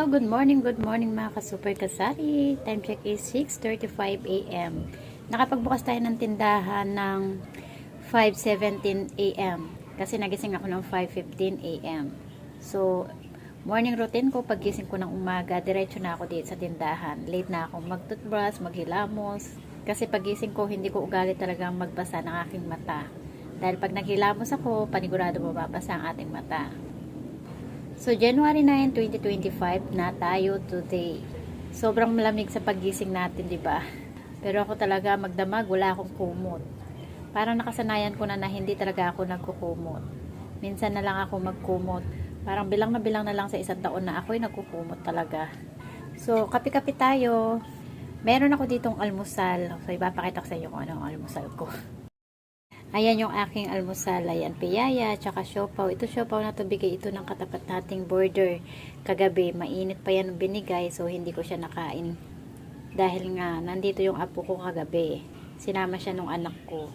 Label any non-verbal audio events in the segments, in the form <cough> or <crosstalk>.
Hello, good morning, good morning mga ka-super kasari. Time check is 6.35 a.m. Nakapagbukas tayo ng tindahan ng 5.17 a.m. Kasi nagising ako ng 5.15 a.m. So, morning routine ko, paggising ko ng umaga, diretso na ako dito sa tindahan. Late na ako mag-toothbrush, maghilamos. Kasi pagising ko, hindi ko ugali talagang magbasa ng aking mata. Dahil pag naghilamos ako, panigurado mababasa ang ating mata. So, January 9, 2025 na tayo today. Sobrang malamig sa pagising natin, di ba? Pero ako talaga magdamag, wala akong kumot. Parang nakasanayan ko na na hindi talaga ako nagkukumot. Minsan na lang ako magkumot. Parang bilang na bilang na lang sa isang taon na ako'y nagkukumot talaga. So, kapi-kapi tayo. Meron ako ditong almusal. So, ipapakita ko sa inyo kung ano ang almusal ko. Ayan yung aking almusal. Ayan, piyaya, tsaka siopaw. Ito siopaw na to, bigay ito ng katapat nating border. Kagabi, mainit pa yan binigay, so hindi ko siya nakain. Dahil nga, nandito yung apo ko kagabi. Sinama siya nung anak ko.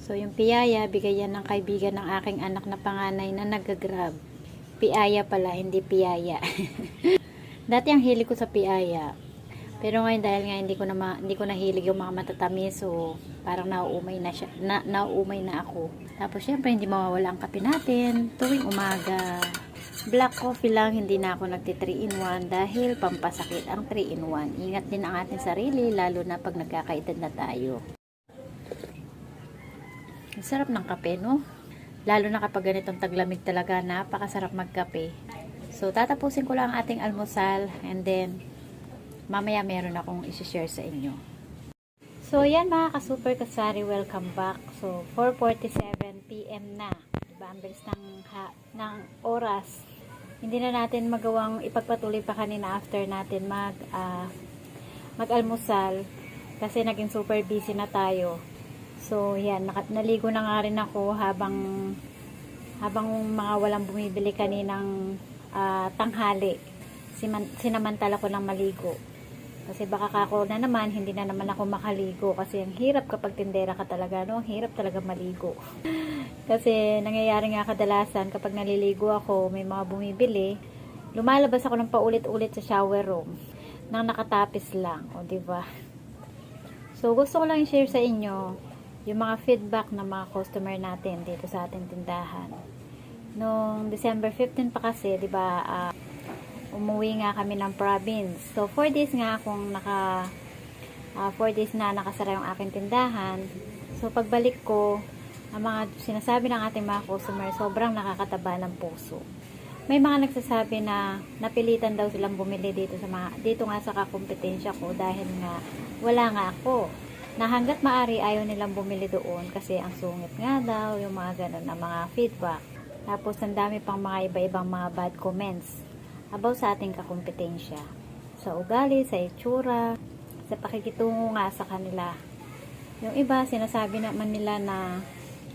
So, yung piyaya, bigay yan ng kaibigan ng aking anak na panganay na nagagrab. Piaya pala, hindi piyaya. <laughs> Dati ang hili ko sa piaya. Pero ngayon dahil nga hindi ko na ma, hindi ko nahilig yung mga matatamis so parang nauumay na siya na, nauumay na ako. Tapos syempre hindi mawawala ang kape natin tuwing umaga. Black coffee lang, hindi na ako nagti 3 in 1 dahil pampasakit ang 3 in 1. Ingat din ang ating sarili lalo na pag nagkakaedad na tayo. Ang sarap ng kape, no? Lalo na kapag ganitong taglamig talaga, napakasarap magkape. So, tatapusin ko lang ang ating almusal and then mamaya meron akong isi-share sa inyo. So, yan mga ka-super kasari, welcome back. So, 4.47pm na. Diba? Ang bilis ng, ha, ng oras. Hindi na natin magawang ipagpatuloy pa kanina after natin mag, ah, mag-almusal. Kasi naging super busy na tayo. So, yan. Naligo na nga rin ako habang habang mga walang bumibili kaninang ah, tanghali. Siman, sinamantala ko ng maligo. Kasi baka kako na naman, hindi na naman ako makaligo. Kasi ang hirap kapag tindera ka talaga, no? Ang hirap talaga maligo. <laughs> Kasi nangyayari nga kadalasan, kapag naliligo ako, may mga bumibili, lumalabas ako ng paulit-ulit sa shower room nang nakatapis lang. O, ba? So, gusto ko lang i-share sa inyo yung mga feedback ng mga customer natin dito sa ating tindahan. Noong December 15 pa kasi, di ba, ah, umuwi nga kami ng province. So, 4 days nga akong naka, 4 days na nakasara yung aking tindahan. So, pagbalik ko, ang mga sinasabi ng ating mga customer, sobrang nakakataba ng puso. May mga nagsasabi na napilitan daw silang bumili dito sa mga, dito nga sa kakompetensya ko dahil nga wala nga ako. Na hanggat maari ayaw nilang bumili doon kasi ang sungit nga daw, yung mga ganun na mga feedback. Tapos ang dami pang mga iba-ibang mga bad comments about sa ating kakompetensya. Sa ugali, sa itsura, sa pakikitungo nga sa kanila. Yung iba, sinasabi naman nila na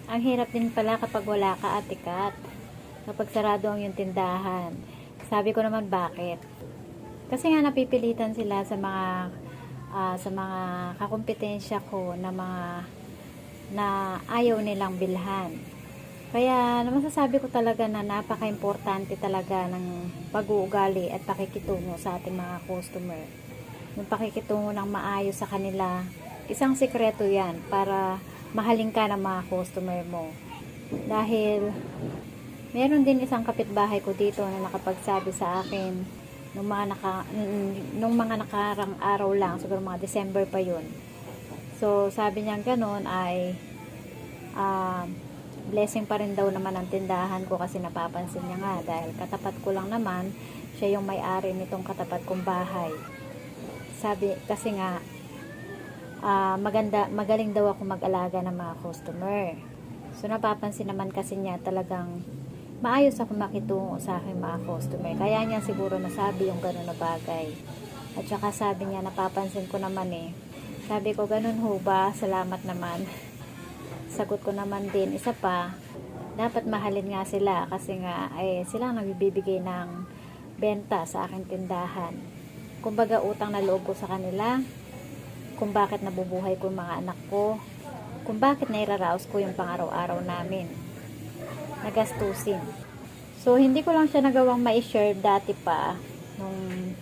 ang hirap din pala kapag wala ka atikat. Kapag sarado ang yung tindahan. Sabi ko naman bakit? Kasi nga napipilitan sila sa mga ah, sa mga kakompetensya ko na mga na ayaw nilang bilhan. Kaya masasabi ko talaga na napaka-importante talaga ng pag-uugali at pakikitungo sa ating mga customer. Yung pakikitungo ng maayos sa kanila, isang sikreto yan para mahalin ka ng mga customer mo. Dahil meron din isang kapitbahay ko dito na nakapagsabi sa akin nung mga naka nung mga nakarang araw lang, siguro mga December pa yun. So, sabi niya ganoon ay ah, blessing pa rin daw naman ang tindahan ko kasi napapansin niya nga dahil katapat ko lang naman siya yung may-ari nitong katapat kong bahay. Sabi, kasi nga ah, maganda, magaling daw ako mag-alaga ng mga customer. So, napapansin naman kasi niya talagang maayos ako makitungo sa aking mga customer. Kaya niya siguro nasabi yung gano'n na bagay. At saka sabi niya, napapansin ko naman eh. Sabi ko, ganun ho ba? Salamat naman. <laughs> Sagot ko naman din, isa pa, dapat mahalin nga sila kasi nga ay sila ang nagbibigay ng benta sa aking tindahan. Kumbaga utang na loob ko sa kanila, kung bakit nabubuhay ko mga anak ko, kung bakit nairaraos ko yung pang-araw-araw namin. Nagastusin. So, hindi ko lang siya nagawang ma-share dati pa nung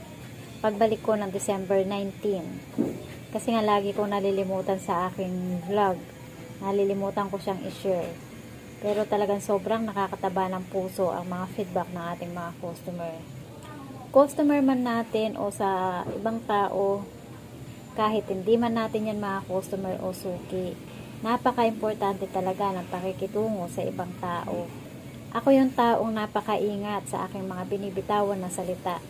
pagbalik ko ng December 19. Kasi nga lagi ko nalilimutan sa aking vlog. Nalilimutan ko siyang i-share. Pero talagang sobrang nakakataba ng puso ang mga feedback ng ating mga customer. Customer man natin o sa ibang tao, kahit hindi man natin yan mga customer o suki, napaka-importante talaga ng pakikitungo sa ibang tao. Ako yung taong napakaingat sa aking mga binibitawan na salita.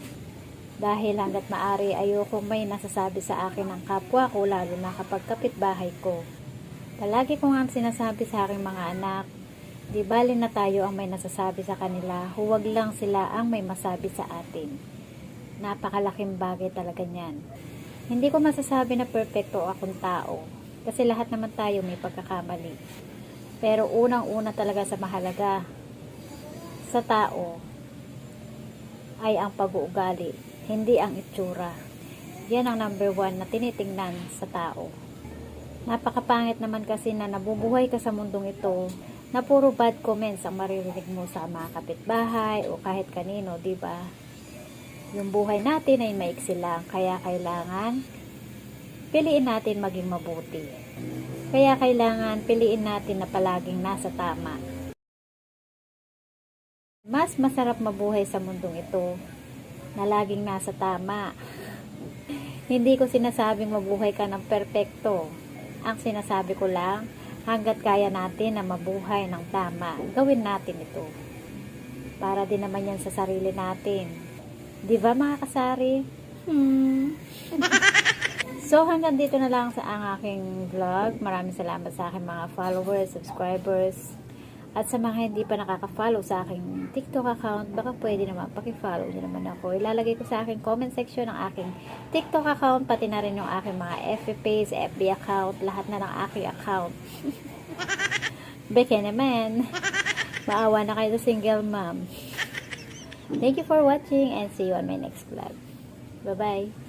Dahil hanggat maari ayoko may nasasabi sa akin ng kapwa ko lalo na kapag kapitbahay ko. Palagi ko nga sinasabi sa aking mga anak, di bali na tayo ang may nasasabi sa kanila, huwag lang sila ang may masabi sa atin. Napakalaking bagay talaga niyan. Hindi ko masasabi na perfecto akong tao, kasi lahat naman tayo may pagkakamali. Pero unang-una talaga sa mahalaga sa tao ay ang pag-uugali, hindi ang itsura. Yan ang number one na tinitingnan sa tao. Napakapangit naman kasi na nabubuhay ka sa mundong ito na puro bad comments ang maririnig mo sa mga kapitbahay o kahit kanino, di ba? Yung buhay natin ay maiksi lang, kaya kailangan piliin natin maging mabuti. Kaya kailangan piliin natin na palaging nasa tama. Mas masarap mabuhay sa mundong ito na laging nasa tama. <laughs> Hindi ko sinasabing mabuhay ka ng perpekto. Ang sinasabi ko lang, hanggat kaya natin na mabuhay ng tama, gawin natin ito. Para din naman yan sa sarili natin. Di ba mga kasari? Hmm. <laughs> so hanggang dito na lang sa ang aking vlog. Maraming salamat sa aking mga followers, subscribers. At sa mga hindi pa nakaka-follow sa aking TikTok account, baka pwede naman paki-follow nyo naman ako. Ilalagay ko sa aking comment section ang aking TikTok account, pati na rin yung aking mga FB page, FB account, lahat na ng aking account. <laughs> Beke naman. Maawa na kayo sa single mom. Thank you for watching and see you on my next vlog. Bye-bye.